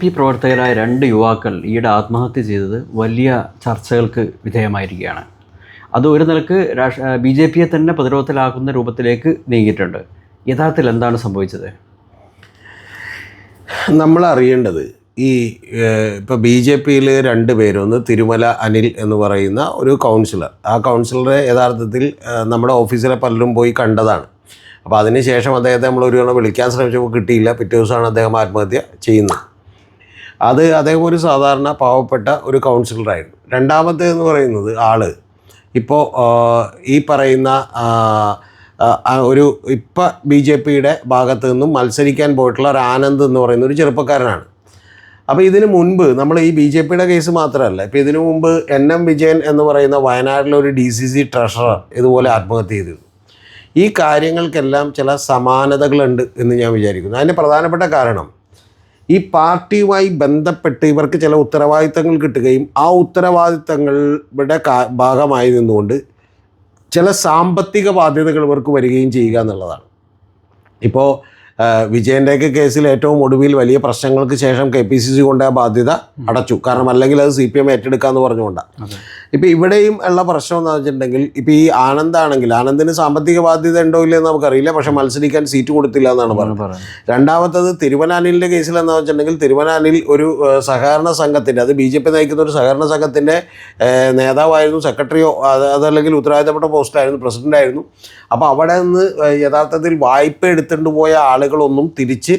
P പ്രവർത്തകരായ രണ്ട് യുവാക്കൾ ഈയിടെ ആത്മഹത്യ ചെയ്തത് വലിയ ചർച്ചകൾക്ക് വിധേയമായിരിക്കുകയാണ്. അത് ഒരു നിലയ്ക്ക് രാഷ്ട്ര ബി ജെ പിയെ തന്നെ പ്രതിരോധത്തിലാക്കുന്ന രൂപത്തിലേക്ക് നീങ്ങിയിട്ടുണ്ട്. യഥാർത്ഥത്തിൽ എന്താണ് സംഭവിച്ചത്? നമ്മൾ അറിയേണ്ടത് ഈ ഇപ്പോൾ ബി ജെ പിയിൽ രണ്ട് പേരൊന്ന് തിരുമല അനിൽ എന്ന് പറയുന്ന ഒരു കൗൺസിലർ. ആ കൗൺസിലറെ യഥാർത്ഥത്തിൽ നമ്മുടെ ഓഫീസിലെ പലരും പോയി കണ്ടതാണ്. അപ്പോൾ അതിനുശേഷം അദ്ദേഹത്തെ നമ്മൾ ഒരു തവണ വിളിക്കാൻ ശ്രമിച്ചപ്പോൾ കിട്ടിയില്ല. പിറ്റേ ദിവസമാണ് അദ്ദേഹം ആത്മഹത്യ ചെയ്യുന്നത്. അത് അദ്ദേഹം ഒരു സാധാരണ പാവപ്പെട്ട ഒരു കൗൺസിലറായിരുന്നു. രണ്ടാമത്തേതെന്ന് പറയുന്നത് ആൾ. ഇപ്പോൾ ഈ പറയുന്ന ഒരു ഇപ്പം ബി ജെ പിയുടെ ഭാഗത്ത് നിന്നും മത്സരിക്കാൻ പോയിട്ടുള്ള ഒരു ആനന്ദ് എന്ന് പറയുന്ന ഒരു ചെറുപ്പക്കാരനാണ്. അപ്പോൾ ഇതിന് മുൻപ് നമ്മൾ ഈ ബി ജെ പിയുടെ കേസ് മാത്രമല്ല ഇപ്പോൾ ഇതിനു മുമ്പ് എൻ എം വിജയൻ എന്ന് പറയുന്ന വയനാട്ടിലെ ഒരു ഡി സി സി ട്രഷറർ ഇതുപോലെ ആത്മഹത്യ ചെയ്തു ഈ കാര്യങ്ങൾക്കെല്ലാം ചില സമാനതകളുണ്ട് എന്ന് ഞാൻ വിചാരിക്കുന്നു. അതിന്റെ പ്രധാനപ്പെട്ട കാരണം ഈ പാർട്ടിയുമായി ബന്ധപ്പെട്ട് ഇവർക്ക് ചില ഉത്തരവാദിത്തങ്ങൾ കിട്ടുകയും ആ ഉത്തരവാദിത്തങ്ങളുടെ ഭാഗമായി നിന്നുകൊണ്ട് ചില സാമ്പത്തിക ബാധ്യതകൾ ഇവർക്ക് വരികയും ചെയ്യുക എന്നുള്ളതാണ്. ഇപ്പോൾ വിജയന്റെയൊക്കെ കേസിൽ ഏറ്റവും ഒടുവിൽ വലിയ പ്രശ്നങ്ങൾക്ക് ശേഷം കെ പി സി സി കൊണ്ട് ആ ബാധ്യത അടച്ചു. കാരണം അല്ലെങ്കിൽ അത് സി പി എം ഏറ്റെടുക്കാമെന്ന് പറഞ്ഞുകൊണ്ടാണ് ഇപ്പം ഇപ്പോൾ ഇവിടെയും ഉള്ള പ്രശ്നം എന്ന് വെച്ചിട്ടുണ്ടെങ്കിൽ ഇപ്പോൾ ഈ ആനന്ദാണെങ്കിൽ ആനന്ദിന് സാമ്പത്തിക ബാധ്യത ഉണ്ടോ ഇല്ലയെന്ന് നമുക്കറിയില്ല. പക്ഷേ മത്സരിക്കാൻ സീറ്റ് കൊടുത്തില്ല എന്നാണ് പറഞ്ഞത് രണ്ടാമത്തത് തിരുവനാനിലിന്റെ കേസിൽ എന്ന് വെച്ചിട്ടുണ്ടെങ്കിൽ തിരുവനാനിൽ ഒരു സഹകരണ സംഘത്തിന്റെ അത് ബി ജെ പി നയിക്കുന്ന ഒരു സഹകരണ സംഘത്തിന്റെ നേതാവായിരുന്നു സെക്രട്ടറിയോ അതല്ലെങ്കിൽ ഉത്തരവാദിത്തപ്പെട്ട പോസ്റ്റായിരുന്നു പ്രസിഡന്റായിരുന്നു അപ്പോൾ അവിടെ നിന്ന് യഥാർത്ഥത്തിൽ വായ്പ എടുത്തുകൊണ്ട് പോയ ആളുകളൊന്നും തിരിച്ച്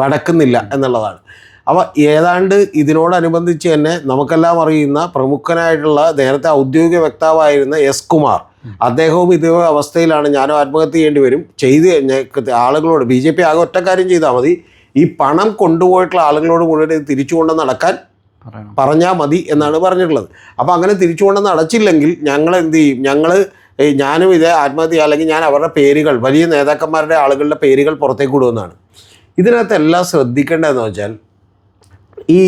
വടക്കുന്നില്ല എന്നുള്ളതാണ്. അപ്പോൾ ഏതാണ്ട് ഇതിനോടനുബന്ധിച്ച് തന്നെ നമുക്കെല്ലാം അറിയുന്ന പ്രമുഖനായിട്ടുള്ള നേരത്തെ ഔദ്യോഗിക വക്താവായിരുന്ന എസ് കുമാർ. അദ്ദേഹവും ഇതേ അവസ്ഥയിലാണ് ഞാനും ആത്മഹത്യ ചെയ്യേണ്ടി വരും. ചെയ്ത് ആളുകളോട് ബി ജെ പി ആകെ ഒറ്റക്കാര്യം ചെയ്താൽ മതി. ഈ പണം കൊണ്ടുപോയിട്ടുള്ള ആളുകളോട് മുഴുവൻ തിരിച്ചു കൊണ്ട് നടക്കാൻ പറഞ്ഞാൽ മതി എന്നാണ് പറഞ്ഞിട്ടുള്ളത്. അപ്പോൾ അങ്ങനെ തിരിച്ചു കൊണ്ടുവന്ന് അടച്ചില്ലെങ്കിൽ ഞങ്ങൾ എന്ത് ചെയ്യും? ഞങ്ങൾ ഞാനും ഇതേ ആത്മഹത്യ അല്ലെങ്കിൽ ഞാൻ അവരുടെ പേരുകൾ വലിയ നേതാക്കന്മാരുടെ ആളുകളുടെ പേരുകൾ പുറത്തേക്ക് വിടുമെന്നാണ്. ഇതിനകത്ത് എല്ലാം ശ്രദ്ധിക്കേണ്ടതെന്ന് വെച്ചാൽ ഈ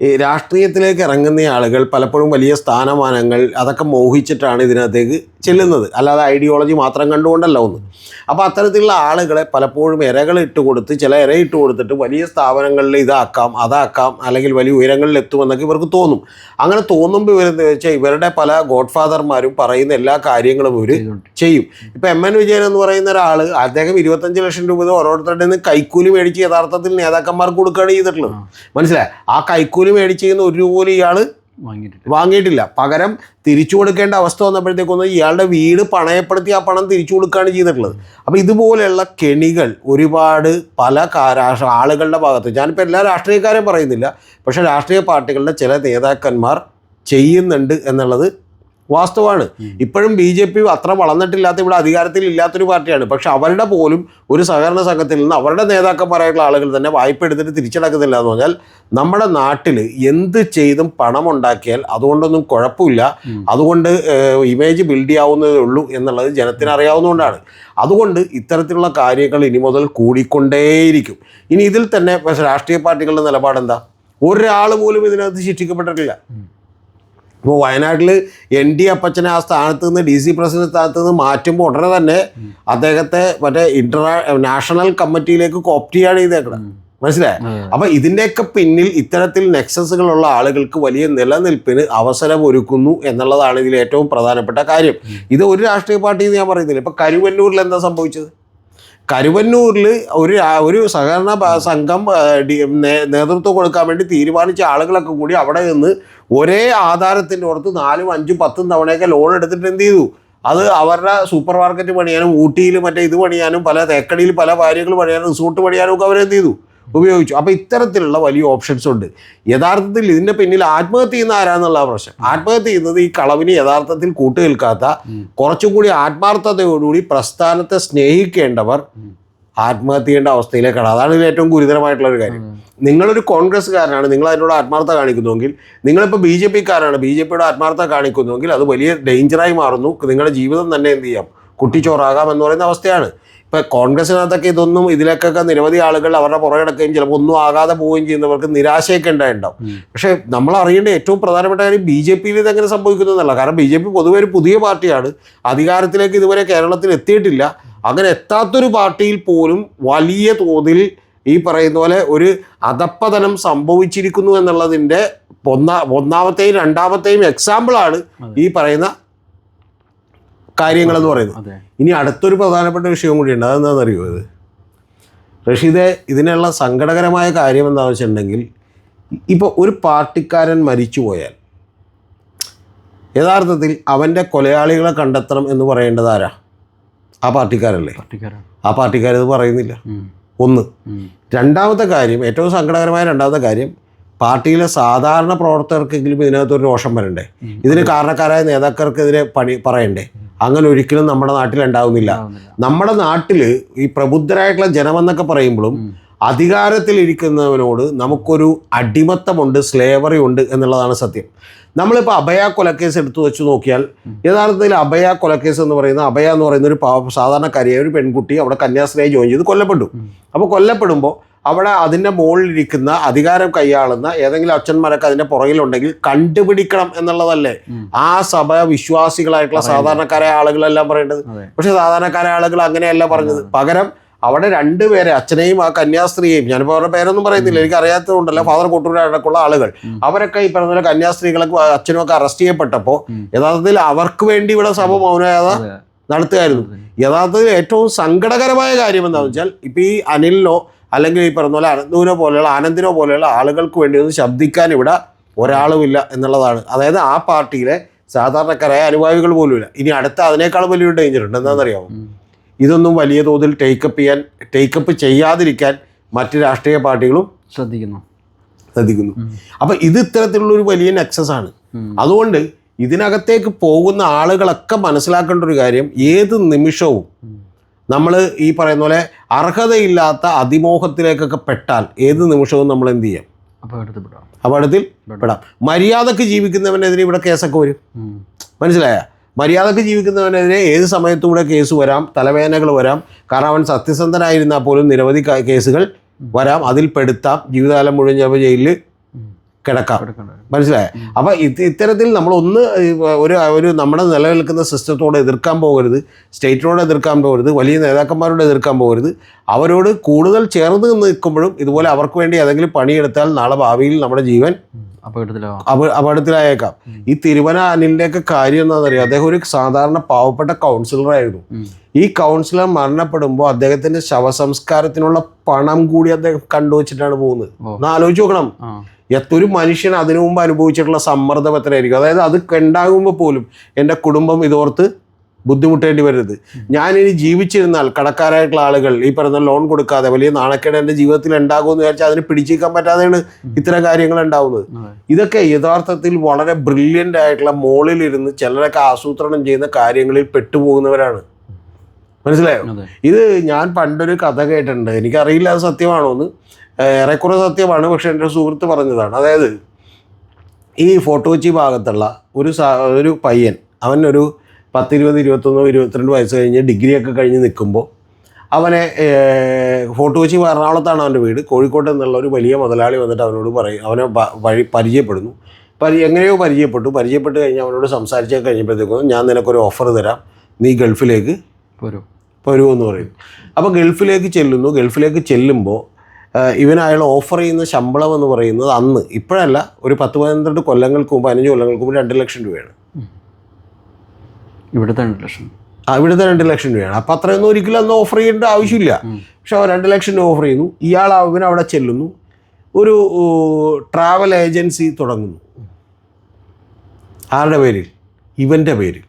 ഈ രാഷ്ട്രീയത്തിലേക്ക് ഇറങ്ങുന്ന ആളുകൾ പലപ്പോഴും വലിയ സ്ഥാനമാനങ്ങൾ അതൊക്കെ മോഹിച്ചിട്ടാണ് ഇതിനകത്തേക്ക് ചെല്ലുന്നത്. അല്ലാതെ ഐഡിയോളജി മാത്രം കണ്ടുകൊണ്ടല്ല ഒന്ന്. അപ്പോൾ അത്തരത്തിലുള്ള ആളുകളെ പലപ്പോഴും ഇരകൾ ഇട്ട് കൊടുത്ത് ചില ഇര ഇട്ട് കൊടുത്തിട്ട് വലിയ സ്ഥാപനങ്ങളിൽ ഇതാക്കാം അതാക്കാം അല്ലെങ്കിൽ വലിയ ഉയരങ്ങളിൽ എത്തുമെന്നൊക്കെ ഇവർക്ക് തോന്നും. അങ്ങനെ തോന്നുമ്പോൾ ഇവരെന്ന് വെച്ചാൽ ഇവരുടെ പല ഗോഡ് ഫാദർമാരും പറയുന്ന എല്ലാ കാര്യങ്ങളും ഇവർ ചെയ്യും. ഇപ്പം എം എൻ വിജയൻ എന്ന് പറയുന്ന ഒരാൾ അദ്ദേഹം ഇരുപത്തഞ്ച് ലക്ഷം രൂപ ഓരോരുത്തരുടെ നിന്ന് കൈക്കൂലി മേടിച്ച് യഥാർത്ഥത്തിൽ നേതാക്കന്മാർക്ക് കൊടുക്കുകയാണ് ചെയ്തിട്ടുള്ളത്. മനസ്സിലായി? ആ കൈക്കൂലി മേടിച്ച് ചെയ്യുന്ന ഒരു പോലും ഇയാൾ വാങ്ങിയിട്ടില്ല. പകരം തിരിച്ചു കൊടുക്കേണ്ട അവസ്ഥ വന്നപ്പോഴത്തേക്കൊന്നും ഇയാളുടെ വീട് പണയപ്പെടുത്തി ആ പണം തിരിച്ചു കൊടുക്കുകയാണ് ചെയ്തിട്ടുള്ളത്. അപ്പോൾ ഇതുപോലെയുള്ള കെണികൾ ഒരുപാട് പല രാഷ്ട്ര ആളുകളുടെ ഭാഗത്ത് ഞാനിപ്പോൾ എല്ലാ രാഷ്ട്രീയക്കാരെയും പറയുന്നില്ല പക്ഷേ രാഷ്ട്രീയ പാർട്ടികളുടെ ചില നേതാക്കന്മാർ ചെയ്യുന്നുണ്ട് എന്നുള്ളത് വാസ്തവമാണ്. ഇപ്പോഴും ബി ജെ പി അത്ര വളർന്നിട്ടില്ലാത്ത ഇവിടെ അധികാരത്തിൽ ഇല്ലാത്തൊരു പാർട്ടിയാണ്. പക്ഷെ അവരുടെ പോലും ഒരു സഹകരണ സംഘത്തിൽ നിന്ന് അവരുടെ നേതാക്കന്മാരായിട്ടുള്ള ആളുകൾ തന്നെ വായ്പ എടുത്തിട്ട് തിരിച്ചടക്കുന്നില്ല എന്ന് പറഞ്ഞാൽ നമ്മുടെ നാട്ടിൽ എന്ത് ചെയ്തും പണം ഉണ്ടാക്കിയാൽ അതുകൊണ്ടൊന്നും കുഴപ്പമില്ല. അതുകൊണ്ട് ഇമേജ് ബിൽഡ് ചെയ്യാവുന്നതേ ഉള്ളൂ എന്നുള്ളത് ജനത്തിന് അറിയാവുന്നതുകൊണ്ടാണ്. അതുകൊണ്ട് ഇത്തരത്തിലുള്ള കാര്യങ്ങൾ ഇനി മുതൽ കൂടിക്കൊണ്ടേയിരിക്കും. ഇനി ഇതിൽ തന്നെ രാഷ്ട്രീയ പാർട്ടികളുടെ നിലപാടെന്താ? ഒരാൾ പോലും ഇതിനകത്ത് ശിക്ഷിക്കപ്പെട്ടിട്ടില്ല. ഇപ്പോൾ വയനാട്ടിൽ എൻ ഡി അപ്പച്ചനെ ആ സ്ഥാനത്ത് നിന്ന് ഡി സി പ്രസിഡന്റ് സ്ഥാനത്ത് നിന്ന് മാറ്റുമ്പോൾ ഉടനെ തന്നെ അദ്ദേഹത്തെ മറ്റേ ഇന്റർനാ നാഷണൽ കമ്മിറ്റിയിലേക്ക് കോപ്റ്റ് ചെയ്യാണ് ചെയ്തേക്കണം മനസ്സിലായി? അപ്പൊ ഇതിന്റെയൊക്കെ പിന്നിൽ ഇത്തരത്തിൽ നെക്സസുകളുള്ള ആളുകൾക്ക് വലിയ നിലനിൽപ്പിന് അവസരം ഒരുക്കുന്നു എന്നുള്ളതാണ് ഇതിൽ ഏറ്റവും പ്രധാനപ്പെട്ട കാര്യം. ഇത് ഒരു രാഷ്ട്രീയ പാർട്ടി എന്ന് ഞാൻ പറയുന്നില്ല. ഇപ്പൊ കരുവന്നൂരിൽ എന്താ സംഭവിച്ചത്? കരുവന്നൂരിൽ ഒരു ഒരു സഹകരണ സംഘം നേതൃത്വം കൊടുക്കാൻ വേണ്ടി തീരുമാനിച്ച ആളുകളൊക്കെ കൂടി അവിടെ നിന്ന് ഒരേ ആധാരത്തിന്റെ പുറത്ത് നാലും അഞ്ചും പത്തും തവണയൊക്കെ ലോൺ എടുത്തിട്ട് എന്ത് ചെയ്തു? അത് അവരുടെ സൂപ്പർ മാർക്കറ്റ് പണിയാനും ഊട്ടിയിൽ മറ്റേ ഇത് പണിയാനും പല തേക്കടിയിൽ പല കാര്യങ്ങൾ പണിയാനും റിസോർട്ട് പണിയാനും ഒക്കെ അവരെന്ത് ചെയ്തു? ഉപയോഗിച്ചു. അപ്പോൾ ഇത്തരത്തിലുള്ള വലിയ ഓപ്ഷൻസ് ഉണ്ട്. യഥാർത്ഥത്തിൽ ഇതിന്റെ പിന്നിൽ ആത്മഹത്യ ചെയ്യുന്ന ആരാന്നുള്ള പ്രശ്നം. ആത്മഹത്യ ചെയ്യുന്നത് ഈ കളവിന് യഥാർത്ഥത്തിൽ കൂട്ടുനിൽക്കാത്ത കുറച്ചും കൂടി ആത്മാർത്ഥതയോടുകൂടി പ്രസ്ഥാനത്തെ സ്നേഹിക്കേണ്ടവർ ആത്മഹത്യ ചെയ്യേണ്ട അവസ്ഥയിലേക്കാണ് അതാണ് ഇതിൽ ഏറ്റവും ഗുരുതരമായിട്ടുള്ള ഒരു കാര്യം. നിങ്ങളൊരു കോൺഗ്രസ്സുകാരനാണ് നിങ്ങൾ അതിനോട് ആത്മാർത്ഥ കാണിക്കുന്നുവെങ്കിൽ നിങ്ങളിപ്പോൾ ബി ജെ പിക്കാരാണ് ബി ജെ പിയുടെ ആത്മാർത്ഥ കാണിക്കുന്നുവെങ്കിൽ അത് വലിയ ഡേഞ്ചറായി മാറുന്നു. നിങ്ങളുടെ ജീവിതം തന്നെ എന്ത് ചെയ്യാം? കുട്ടിച്ചോറാകാം എന്ന് പറയുന്ന അവസ്ഥയാണ്. ഇപ്പം കോൺഗ്രസിനകത്തൊക്കെ ഇതൊന്നും ഇതിലേക്കൊക്കെ നിരവധി ആളുകൾ അവരുടെ പുറകിടക്കുകയും ചിലപ്പോൾ ഒന്നും ആകാതെ പോവുകയും ചെയ്യുന്നവർക്ക് നിരാശയൊക്കെ ഉണ്ടായിട്ടുണ്ടാവും. പക്ഷേ നമ്മൾ അറിയേണ്ട ഏറ്റവും പ്രധാനപ്പെട്ട കാര്യം ബി ജെ പിയിൽ ഇതെങ്ങനെ സംഭവിക്കുന്നതല്ല കാരണം ബി ജെ പി പൊതുവെ ഒരു പുതിയ പാർട്ടിയാണ്. അധികാരത്തിലേക്ക് ഇതുവരെ കേരളത്തിൽ എത്തിയിട്ടില്ല. അങ്ങനെ എത്താത്തൊരു പാർട്ടിയിൽ പോലും വലിയ തോതിൽ ഈ പറയുന്ന പോലെ ഒരു അധപ്പതനം സംഭവിച്ചിരിക്കുന്നു എന്നുള്ളതിന്റെ ഒന്നാ ഒന്നാമത്തെയും രണ്ടാമത്തെയും എക്സാമ്പിളാണ് ഈ പറയുന്ന കാര്യങ്ങളെന്ന് പറയുന്നത്. ഇനി അടുത്തൊരു പ്രധാനപ്പെട്ട വിഷയം കൂടിയുണ്ട്. അതെന്താണെന്ന് അറിയുമോ ഇത്? റഷീദെ ഇതിനുള്ള സങ്കടകരമായ കാര്യം എന്താണെന്ന് വെച്ചിട്ടുണ്ടെങ്കിൽ ഇപ്പോൾ ഒരു പാർട്ടിക്കാരൻ മരിച്ചു പോയാൽ യഥാർത്ഥത്തിൽ അവന്റെ കൊലയാളികളെ കണ്ടെത്തണം എന്ന് പറയേണ്ടത് ആരാ? ആ പാർട്ടിക്കാരല്ലേ? ആ പാർട്ടിക്കാരത് പറയുന്നില്ല. ഒന്ന്. രണ്ടാമത്തെ കാര്യം ഏറ്റവും സങ്കടകരമായ രണ്ടാമത്തെ കാര്യം പാർട്ടിയിലെ സാധാരണ പ്രവർത്തകർക്കെങ്കിലും ഇതിനകത്തൊരു രോഷം വരണ്ടേ? ഇതിന് കാരണക്കാരായ നേതാക്കൾക്കെതിരെ പണി പറയണ്ടേ? അങ്ങനെ ഒരിക്കലും നമ്മുടെ നാട്ടിൽ ഉണ്ടാവുന്നില്ല. നമ്മുടെ നാട്ടിൽ ഈ പ്രബുദ്ധരായിട്ടുള്ള ജനമെന്നൊക്കെ പറയുമ്പോഴും അധികാരത്തിൽ ഇരിക്കുന്നവനോട് നമുക്കൊരു അടിമത്തമുണ്ട് സ്ലേവറി ഉണ്ട് എന്നുള്ളതാണ് സത്യം. നമ്മളിപ്പോൾ അഭയ കൊലക്കേസ് എടുത്തു വെച്ച് നോക്കിയാൽ യഥാർത്ഥത്തിൽ അഭയ കൊലക്കേസ് എന്ന് പറയുന്ന അഭയ എന്ന് പറയുന്ന ഒരു സാധാരണക്കാരിയായ ഒരു പെൺകുട്ടി അവിടെ കന്യാസ്ത്രീയെ ജോയിൻ ചെയ്ത് കൊല്ലപ്പെട്ടു. അപ്പോൾ കൊല്ലപ്പെടുമ്പോൾ അവിടെ അതിന്റെ മുകളിലിരിക്കുന്ന അധികാരം കൈയാളുന്ന ഏതെങ്കിലും അച്ഛന്മാരൊക്കെ അതിന്റെ പുറകിലുണ്ടെങ്കിൽ കണ്ടുപിടിക്കണം എന്നുള്ളതല്ലേ? ആ സഭ വിശ്വാസികളായിട്ടുള്ള സാധാരണക്കാരായ ആളുകളെല്ലാം പറയേണ്ടത്. പക്ഷെ സാധാരണക്കാരായ ആളുകൾ അങ്ങനെയല്ല പറഞ്ഞത്. പകരം അവിടെ രണ്ടുപേരെ അച്ഛനെയും ആ കന്യാസ്ത്രീയെയും ഞാനിപ്പോൾ അവരുടെ പേരൊന്നും പറയുന്നില്ല എനിക്ക് അറിയാത്തതുകൊണ്ടല്ല ഫാദർ കൊട്ടൂർ അടക്കമുള്ള ആളുകൾ അവരൊക്കെ ഈ പറഞ്ഞ പോലെ കന്യാസ്ത്രീകളൊക്കെ അച്ഛനും ഒക്കെ അറസ്റ്റ് ചെയ്യപ്പെട്ടപ്പോൾ യഥാർത്ഥത്തിൽ അവർക്ക് വേണ്ടി ഇവിടെ സഭ മൗനയാത നടത്തുകയായിരുന്നു. യഥാർത്ഥത്തിൽ ഏറ്റവും സങ്കടകരമായ കാര്യം എന്താണെന്ന് വെച്ചാൽ ഇപ്പം ഈ അനിലിനോ അല്ലെങ്കിൽ ഈ പറഞ്ഞ പോലെ അനന്തുവിനോ പോലെയുള്ള ആനന്ദിനോ പോലെയുള്ള ആളുകൾക്ക് വേണ്ടി ഒന്ന് ശബ്ദിക്കാൻ ഇവിടെ ഒരാളുമില്ല എന്നുള്ളതാണ്. അതായത് ആ പാർട്ടിയിലെ സാധാരണക്കാരായ അനുഭാവികൾ പോലുമില്ല. ഇനി അടുത്ത അതിനേക്കാൾ വലിയൊരു ഡേഞ്ചർ ഉണ്ട്. എന്താണെന്നറിയാമോ. ഇതൊന്നും വലിയ തോതിൽ ടേക്കപ്പ് ചെയ്യാൻ ടേക്കപ്പ് ചെയ്യാതിരിക്കാൻ മറ്റ് രാഷ്ട്രീയ പാർട്ടികളും ശ്രദ്ധിക്കുന്നു. ശ്രദ്ധിക്കുന്നു. അപ്പം ഇത് ഇത്തരത്തിലുള്ള ഒരു വലിയ നെക്സസ് ആണ്. അതുകൊണ്ട് ഇതിനകത്തേക്ക് പോകുന്ന ആളുകളൊക്കെ മനസ്സിലാക്കേണ്ട ഒരു കാര്യം ഏത് നിമിഷവും. നമ്മൾ ഈ പറയുന്ന പോലെ അർഹതയില്ലാത്ത അതിമോഹത്തിലേക്കൊക്കെ പെട്ടാൽ ഏത് നിമിഷവും നമ്മൾ എന്ത് ചെയ്യാം? അപകടത്തിൽ പെടാം. മര്യാദയ്ക്ക് ജീവിക്കുന്നവനെതിരെ ഇവിടെ കേസൊക്കെ വരും. മനസ്സിലായ? മര്യാദയ്ക്ക് ജീവിക്കുന്നവനെതിരെ ഏത് സമയത്തും ഇവിടെ കേസ് വരാം തലവേദനകൾ വരാം കാരണം അവൻ സത്യസന്ധനായിരുന്നാൽ പോലും നിരവധി കേസുകൾ വരാം. അതിൽ പെടുത്താം ജീവിതകാലം മുഴുവൻ ചിലപ്പോൾ ജയിലിൽ. കിടക്കാം. മനസ്സിലായ? അപ്പൊ ഇത് ഇത്തരത്തിൽ നമ്മൾ ഒന്ന് ഒരു ഒരു നമ്മുടെ നിലനിൽക്കുന്ന സിസ്റ്റത്തോട് എതിർക്കാൻ പോകരുത് സ്റ്റേറ്റിനോട് എതിർക്കാൻ പോകരുത് വലിയ നേതാക്കന്മാരോട് എതിർക്കാൻ പോകരുത്. അവരോട് കൂടുതൽ ചേർന്ന് നിൽക്കുമ്പോഴും ഇതുപോലെ അവർക്ക് വേണ്ടി ഏതെങ്കിലും പണിയെടുത്താൽ നാളെ ഭാവിയിൽ നമ്മുടെ ജീവൻ അപകടത്തിലായേക്കാം. ഈ തിരുവന അനിലിന്റെയൊക്കെ കാര്യം എന്താണെന്നറിയാം? അദ്ദേഹം ഒരു സാധാരണ പാവപ്പെട്ട കൗൺസിലറായിരുന്നു. ഈ കൗൺസിലർ മരണപ്പെടുമ്പോൾ അദ്ദേഹത്തിന്റെ ശവസംസ്കാരത്തിനുള്ള പണം കൂടി അദ്ദേഹം കണ്ടുവച്ചിട്ടാണ് പോകുന്നത്. ഒന്ന് ആലോചിച്ച് നോക്കണം. എത്തൊരു മനുഷ്യൻ അതിനു മുമ്പ് അനുഭവിച്ചിട്ടുള്ള സമ്മർദ്ദം എത്രയായിരിക്കും അതായത് അത് ഉണ്ടാകുമ്പോൾ പോലും എന്റെ കുടുംബം ഇതോർത്ത് ബുദ്ധിമുട്ടേണ്ടി വരരുത്. ഞാനിനി ജീവിച്ചിരുന്നാൽ കടക്കാരായിട്ടുള്ള ആളുകൾ ഈ പറയുന്ന ലോൺ കൊടുക്കാതെ വലിയ നാണക്കേട് എന്റെ ജീവിതത്തിൽ ഉണ്ടാകുമെന്ന് വിചാരിച്ചാൽ അതിന് പിടിച്ചേക്കാൻ പറ്റാതെയാണ് ഇത്തരം കാര്യങ്ങൾ ഉണ്ടാവുന്നത്. ഇതൊക്കെ യഥാർത്ഥത്തിൽ വളരെ ബ്രില്യന്റ് ആയിട്ടുള്ള മോളിലിരുന്ന് ചിലരൊക്കെ ആസൂത്രണം ചെയ്യുന്ന കാര്യങ്ങളിൽ പെട്ടുപോകുന്നവരാണ്. മനസ്സിലായോ? ഇത് ഞാൻ പണ്ടൊരു കഥ കേട്ടിട്ടുണ്ട്. എനിക്കറിയില്ല അത് സത്യമാണോ എന്ന് ഏറെക്കുറെ സത്യമാണ് പക്ഷെ എന്റെ സുഹൃത്ത് പറഞ്ഞതാണ്. അതായത് ഈ ഫോട്ടോ കൊച്ചി ഭാഗത്തുള്ള ഒരു സ- ഒരു പയ്യൻ അവൻ ഒരു പത്തിരുപത് ഇരുപത്തൊന്നോ ഇരുപത്തിരണ്ട് വയസ്സ് കഴിഞ്ഞ് ഡിഗ്രിയൊക്കെ കഴിഞ്ഞ് നിൽക്കുമ്പോൾ അവനെ ഫോട്ടോ കൊച്ചി എറണാകുളത്താണ് അവന്റെ വീട്. കോഴിക്കോട്ട് എന്നുള്ള ഒരു വലിയ മുതലാളി വന്നിട്ട് അവനോട് പറയും അവനെ വഴി പരിചയപ്പെടുന്നു. പരി എങ്ങനെയോ പരിചയപ്പെട്ടു. പരിചയപ്പെട്ട് കഴിഞ്ഞ് അവനോട് സംസാരിച്ചൊക്കെ കഴിഞ്ഞപ്പോഴത്തേക്കും ഞാൻ നിനക്കൊരു ഓഫർ തരാം. നീ ഗൾഫിലേക്ക് വരൂ. വരുമെന്ന് പറയും. അപ്പോൾ ഗൾഫിലേക്ക് ചെല്ലുന്നു. ഗൾഫിലേക്ക് ചെല്ലുമ്പോൾ ഇവൻ അയാൾ ഓഫർ ചെയ്യുന്ന ശമ്പളം എന്ന് പറയുന്നത് അന്ന്. ഇപ്പോഴല്ല ഒരു പത്ത് പന്ത്രണ്ട് കൊല്ലങ്ങൾക്ക് മുമ്പ് പതിനഞ്ച് കൊല്ലങ്ങൾക്ക് മുമ്പ് രണ്ട് ലക്ഷം രൂപയാണ്. ഇവിടുത്തെ രണ്ട് ലക്ഷം. ആ ഇവിടുത്തെ രണ്ട് ലക്ഷം രൂപയാണ്. അപ്പം അത്രയൊന്നും ഒരിക്കലും അന്ന് ഓഫർ ചെയ്യേണ്ട ആവശ്യമില്ല. പക്ഷെ അവൻ രണ്ട് ലക്ഷം രൂപ ഓഫർ ചെയ്യുന്നു. ഇയാൾ അവൻ അവിടെ ചെല്ലുന്നു. ഒരു ട്രാവൽ ഏജൻസി തുടങ്ങുന്നു. ആരുടെ പേരിൽ? ഇവന്റെ പേരിൽ.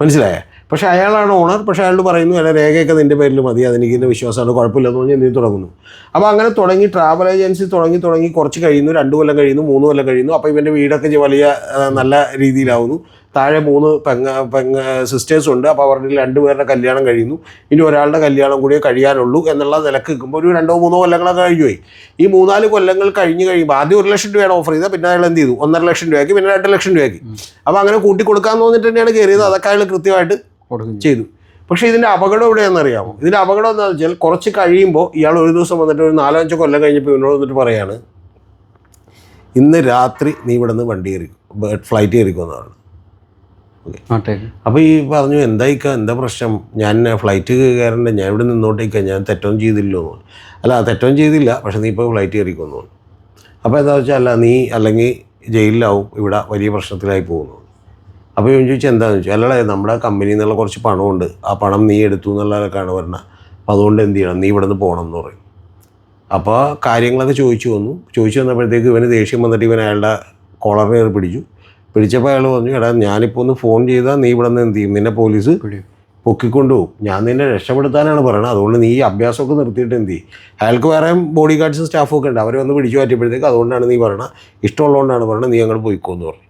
മനസ്സിലായേ? പക്ഷേ അയാളാണ് ഓണർ പക്ഷേ അയാൾ പറയുന്നു അല്ല രേഖയൊക്കെ നിന്റെ പേരിൽ മതി അതെനിക്ക് എന്റെ വിശ്വാസമാണ് കുഴപ്പമില്ലെന്ന് പറഞ്ഞ് നീ തുടങ്ങുന്നു? അപ്പോൾ അങ്ങനെ തുടങ്ങി ട്രാവൽ ഏജൻസി തുടങ്ങി തുടങ്ങി കുറച്ച് കഴിയുന്നു രണ്ട് കൊല്ലം കഴിയുന്നു മൂന്ന് കൊല്ലം കഴിയുന്നു അപ്പോൾ ഇവന്റെ വീടൊക്കെ വലിയ നല്ല രീതിയിലാവുന്നു. താഴെ മൂന്ന് പെങ്ങ പെങ്ങ സിസ്റ്റേഴ്സ് ഉണ്ട് അപ്പോൾ അവരുടെ രണ്ടുപേരുടെ കല്യാണം കഴിയുന്നു. ഇനി ഒരാളുടെ കല്യാണം കൂടിയേ കഴിയാനുള്ളൂ എന്നുള്ള നിലയ്ക്ക് നിൽക്കുമ്പോൾ ഒരു രണ്ടോ മൂന്നോ കൊല്ലങ്ങളൊക്കെ കഴിഞ്ഞുപോയി ഈ മൂന്നാൽ കൊല്ലങ്ങൾ കഴിഞ്ഞ് കഴിയുമ്പോൾ ആദ്യം ഒരു ലക്ഷം രൂപയാണ് ഓഫർ ചെയ്തത് പിന്നെ അയാൾ എന്ത് ചെയ്തു? ഒന്നര ലക്ഷം രൂപയാക്കി പിന്നെ രണ്ട് ലക്ഷം രൂപയാക്കി. അപ്പോൾ അങ്ങനെ കൂട്ടി കൊടുക്കാമെന്ന് തോന്നിട്ട് തന്നെയാണ് കയറിയത്. അതൊക്കെ അയാൾ കൃത്യമായിട്ട് കൊടുക്കും ചെയ്തു. പക്ഷേ ഇതിന്റെ അപകടം എവിടെയാണെന്ന് അറിയാമോ ഇതിന്റെ അപകടം എന്താണെന്ന് വെച്ചാൽ കുറച്ച് കഴിയുമ്പോൾ ഇയാൾ ഒരു ദിവസം വന്നിട്ട് ഒരു നാലഞ്ച് കൊല്ലം കഴിഞ്ഞപ്പോൾ ഇവനോട് വന്നിട്ട് പറയാണ് ഇന്ന് രാത്രി നീ ഇവിടെ നിന്ന് വണ്ടി കയറി ഫ്ലൈറ്റ് കയറിക്കുന്നതാണ് അപ്പോൾ ഈ പറഞ്ഞു എന്തായിക്ക എന്താ പ്രശ്നം? ഞാൻ ഫ്ലൈറ്റ് കയറണ്ട ഞാൻ ഇവിടെ നിന്നോട്ടേക്ക ഞാൻ തെറ്റൊന്നും ചെയ്തില്ലോ അല്ല തെറ്റൊന്നും ചെയ്തില്ല പക്ഷെ നീ ഇപ്പോൾ ഫ്ലൈറ്റ് കയറിക്കൊന്നു അപ്പോൾ എന്താ വെച്ചാൽ അല്ല നീ അല്ലെങ്കിൽ ജയിലിലാവും ഇവിടെ വലിയ പ്രശ്നത്തിലായി പോകുന്നു. അപ്പോൾ ഇവൻ ചോദിച്ചാൽ എന്താണെന്ന് ചോദിച്ചു അല്ലടേ നമ്മുടെ കമ്പനിയിൽ നിന്നുള്ള കുറച്ച് പണമുണ്ട്. ആ പണം നീ എടുത്തു എന്നുള്ളതൊക്കെയാണ് പറഞ്ഞത് അപ്പോൾ അതുകൊണ്ട് എന്ത് ചെയ്യണം? നീ ഇവിടെ നിന്ന് പോകണം എന്ന് പറയും. അപ്പോൾ കാര്യങ്ങളൊക്കെ ചോദിച്ചു വന്നു. ചോദിച്ചു വന്നപ്പോഴത്തേക്ക് ഇവന് ദേഷ്യം വന്നിട്ട് ഇവൻ അയാളുടെ കോളറിനെ കയറി പിടിച്ചു. പിടിച്ചപ്പോൾ അയാൾ പറഞ്ഞു എടാ ഞാനിപ്പോൾ ഒന്ന് ഫോൺ ചെയ്താൽ നീ ഇവിടെ നിന്ന് എന്ത് ചെയ്യും? നിന്നെ പോലീസ് പൊക്കിക്കൊണ്ടുപോകും. ഞാൻ നിന്നെ രക്ഷപ്പെടുത്താനാണ് പറയുന്നത് അതുകൊണ്ട് നീ ഈ അഭ്യാസമൊക്കെ നിർത്തിയിട്ട് എന്ത് ചെയ്യും? അയാൾക്ക് വേറെ ബോഡി ഗാർഡ്സും സ്റ്റാഫും ഒക്കെ ഉണ്ട്. അവരെ ഒന്ന് പിടിച്ചു മാറ്റിയപ്പോഴത്തേക്ക് അതുകൊണ്ടാണ് നീ പറയണത് ഇഷ്ടമുള്ളതുകൊണ്ടാണ് പറയണത് നീ അങ്ങോട്ട് പോയിക്കോന്ന് പറഞ്ഞു.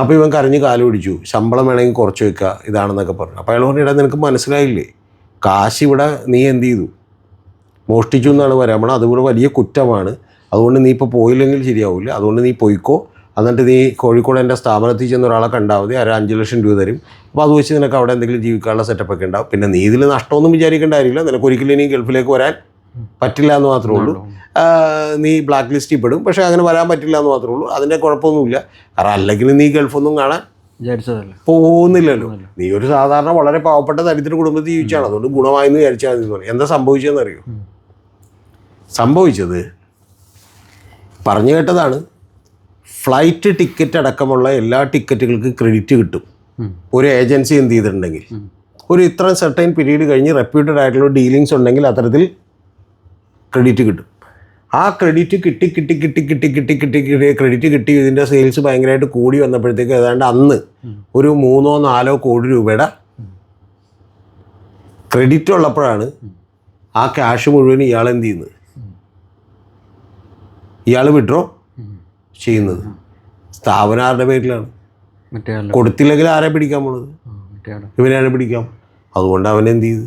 അപ്പോൾ ഇവൻ കരഞ്ഞ് കാലു പിടിച്ചു. ശമ്പളം വേണമെങ്കിൽ കുറച്ച് വെക്കുക ഇതാണെന്നൊക്കെ പറഞ്ഞു. അപ്പോൾ അയാൾ പറഞ്ഞു ഇടാ നിനക്ക് മനസ്സിലായില്ലേ? കാശ് ഇവിടെ നീ എന്ത് ചെയ്തു? മോഷ്ടിച്ചു എന്നാണ് പറയാൻ അതുകൂടെ വലിയ കുറ്റമാണ്. അതുകൊണ്ട് നീ ഇപ്പോൾ പോയില്ലെങ്കിൽ ശരിയാവില്ല അതുകൊണ്ട് നീ പോയിക്കോ. എന്നിട്ട് നീ കോഴിക്കോട് എന്റെ സ്ഥാപനത്തിൽ ചെന്ന ഒരാളെ കണ്ടാൽ മതി. ഒരു അഞ്ച് ലക്ഷം രൂപ തരും. അപ്പോൾ അത് വെച്ച് നിനക്ക് അവിടെ എന്തെങ്കിലും ജീവിക്കാനുള്ള സെറ്റപ്പ് ഒക്കെ ഉണ്ടാവും. പിന്നെ നീ ഇതിൽ നഷ്ടമൊന്നും വിചാരിക്കേണ്ട കാര്യമില്ല. നിനക്ക് ഒരിക്കലും ഇനി ഗൾഫിലേക്ക് വരാൻ പറ്റില്ല എന്ന് മാത്രമേ ഉള്ളൂ. നീ ബ്ലാക്ക് ലിസ്റ്റിൽ പെടും. പക്ഷേ അങ്ങനെ വരാൻ പറ്റില്ല എന്ന് മാത്രമേ ഉള്ളൂ. അതിന്റെ കുഴപ്പമൊന്നുമില്ല. കാരണം അല്ലെങ്കിൽ നീ ഗൾഫൊന്നും കാണാൻ പോകുന്നില്ലല്ലോ. നീ ഒരു സാധാരണ വളരെ പാവപ്പെട്ട ദരിദ്ര കുടുംബത്തിൽ ജീവിച്ചാണ്. അതുകൊണ്ട് ഗുണമായെന്ന് വിചാരിച്ചാൽ മതി എന്ന് പറയും. എന്താ സംഭവിച്ചതെന്ന് അറിയോ സംഭവിച്ചത് പറഞ്ഞു കേട്ടതാണ്. ഫ്ലൈറ്റ് ടിക്കറ്റ് അടക്കമുള്ള എല്ലാ ടിക്കറ്റുകൾക്കും ക്രെഡിറ്റ് കിട്ടും. ഒരു ഏജൻസി എന്ത് ചെയ്തിട്ടുണ്ടെങ്കിൽ. ഒരു ഇത്ര സെർട്ടൈൻ പീരീഡ് കഴിഞ്ഞ് റെപ്യൂട്ടഡ് ആയിട്ടുള്ള ഡീലിങ്സ് ഉണ്ടെങ്കിൽ അത്തരത്തിൽ ക്രെഡിറ്റ് കിട്ടും. ആ ക്രെഡിറ്റ് കിട്ടി കിട്ടി കിട്ടി കിട്ടി കിട്ടി കിട്ടി കിട്ടി ക്രെഡിറ്റ് കിട്ടി ഇതിന്റെ സെയിൽസ് ഭയങ്കരമായിട്ട് കൂടി വന്നപ്പോഴത്തേക്ക് ഏതാണ്ട് അന്ന് ഒരു മൂന്നോ നാലോ കോടി രൂപയുടെ ക്രെഡിറ്റ് ഉള്ളപ്പോഴാണ് ആ ക്യാഷ് മുഴുവൻ ഇയാൾ എന്ത് ചെയ്യുന്നത്? ഇയാൾ വിഡ്രോ ചെയ്യുന്നത്. സ്ഥാപനം ആരുടെ പേരിലാണ്. കൊടുത്തില്ലെങ്കിൽ ആരെ പിടിക്കാൻ പോണത്? ആ, മറ്റേ ഇവനെ പിടിക്കാം? അതുകൊണ്ട് അവൻ എന്ത് ചെയ്തു?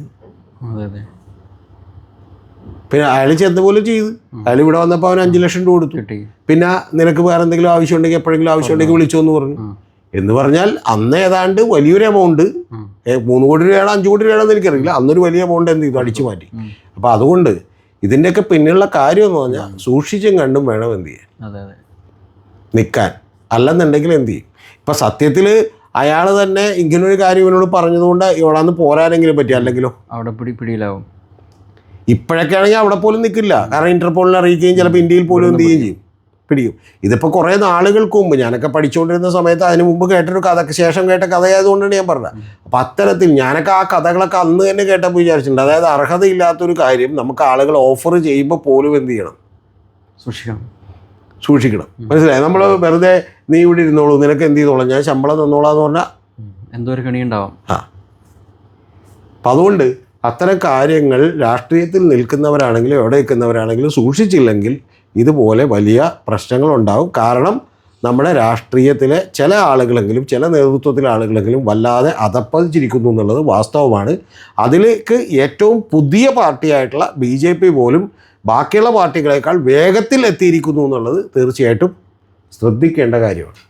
പിന്നെ അയാൾ ചെന്ന പോലെ ചെയ്ത്. അയാൾ ഇവിടെ വന്നപ്പോൾ അവൻ അഞ്ച് ലക്ഷം രൂപ കൊടുത്തു. പിന്നെ നിനക്ക് വേറെ എന്തെങ്കിലും ആവശ്യം ഉണ്ടെങ്കിൽ എപ്പോഴെങ്കിലും ആവശ്യമുണ്ടെങ്കിൽ വിളിച്ചോ എന്ന് പറഞ്ഞു. എന്ന് പറഞ്ഞാൽ അന്ന് ഏതാണ്ട് വലിയൊരു എമൗണ്ട്. മൂന്ന് കോടി രൂപയാണോ അഞ്ചു കോടി രൂപയാണോ എന്ന് എനിക്കറിയില്ല. അന്നൊരു വലിയ എമൗണ്ട് എന്ത് ചെയ്തു അടിച്ചു മാറ്റി. അപ്പോൾ അതുകൊണ്ട് ഇതിന്റെയൊക്കെ പിന്നെയുള്ള കാര്യം എന്ന് പറഞ്ഞാൽ സൂക്ഷിച്ചും കണ്ടും വേണം എന്ത് ചെയ്യാൻ. നിൽക്കാൻ അല്ലെന്നുണ്ടെങ്കിൽ എന്ത് ചെയ്യും? ഇപ്പം സത്യത്തിൽ അയാൾ തന്നെ ഇങ്ങനൊരു കാര്യം ഇവനോട് പറഞ്ഞതുകൊണ്ട് ഇവിടെ നിന്ന് പോരാനെങ്കിലും പറ്റി അല്ലെങ്കിലോ? അവിടെ പിടി പിടിയിലാവും. ഇപ്പോഴൊക്കെ ആണെങ്കിൽ അവിടെ പോലും നിൽക്കില്ല. കാരണം ഇന്റർപോളിനെ അറിയിക്കുകയും ചിലപ്പോൾ ഇന്ത്യയിൽ പോലും എന്ത് ചെയ്യുകയും ചെയ്യും? പിടിക്കും. ഇതിപ്പോൾ കുറേ നാളുകൾക്ക് മുമ്പ് ഞാനൊക്കെ പഠിച്ചുകൊണ്ടിരുന്ന സമയത്ത് അതിന് മുമ്പ് കേട്ടൊരു കഥ ശേഷം കേട്ട കഥയായതുകൊണ്ടാണ് ഞാൻ പറഞ്ഞത്. അപ്പം അത്തരത്തിൽ ഞാനൊക്കെ ആ കഥകളൊക്കെ അന്ന് തന്നെ കേട്ടപ്പോൾ വിചാരിച്ചിട്ടുണ്ട്. അതായത് അർഹതയില്ലാത്തൊരു കാര്യം നമുക്ക് ആളുകൾ ഓഫർ ചെയ്യുമ്പോൾ പോലും എന്ത് ചെയ്യണം? സൂക്ഷിക്കണം. സൂക്ഷിക്കണം. മനസ്സിലായി? നമ്മൾ വെറുതെ നീ ഇവിടെ ഇരുന്നോളൂ നിനക്ക് എന്ത് ചെയ്തോളാം? ഞാൻ ശമ്പളം തന്നോളാം എന്ന് പറഞ്ഞാൽ. എന്തോ ഒരു കണി ഉണ്ടാവും ആ. അപ്പം അതുകൊണ്ട് അത്തരം കാര്യങ്ങൾ രാഷ്ട്രീയത്തിൽ നിൽക്കുന്നവരാണെങ്കിലും എവിടെ നിൽക്കുന്നവരാണെങ്കിലും സൂക്ഷിച്ചില്ലെങ്കിൽ ഇതുപോലെ വലിയ പ്രശ്നങ്ങളുണ്ടാകും കാരണം നമ്മുടെ രാഷ്ട്രീയത്തിലെ ചില ആളുകളെങ്കിലും ചില നേതൃത്വത്തിലെ ആളുകളെങ്കിലും വല്ലാതെ അതപ്പതിച്ചിരിക്കുന്നു എന്നുള്ളത് വാസ്തവമാണ്. അതിലേക്ക് ഏറ്റവും പുതിയ പാർട്ടിയായിട്ടുള്ള ബി ജെ പി പോലും ബാക്കിയുള്ള പാർട്ടികളേക്കാൾ വേഗത്തിൽ എത്തിയിരിക്കുന്നു എന്നുള്ളത് തീർച്ചയായിട്ടും ശ്രദ്ധിക്കേണ്ട കാര്യമാണ്.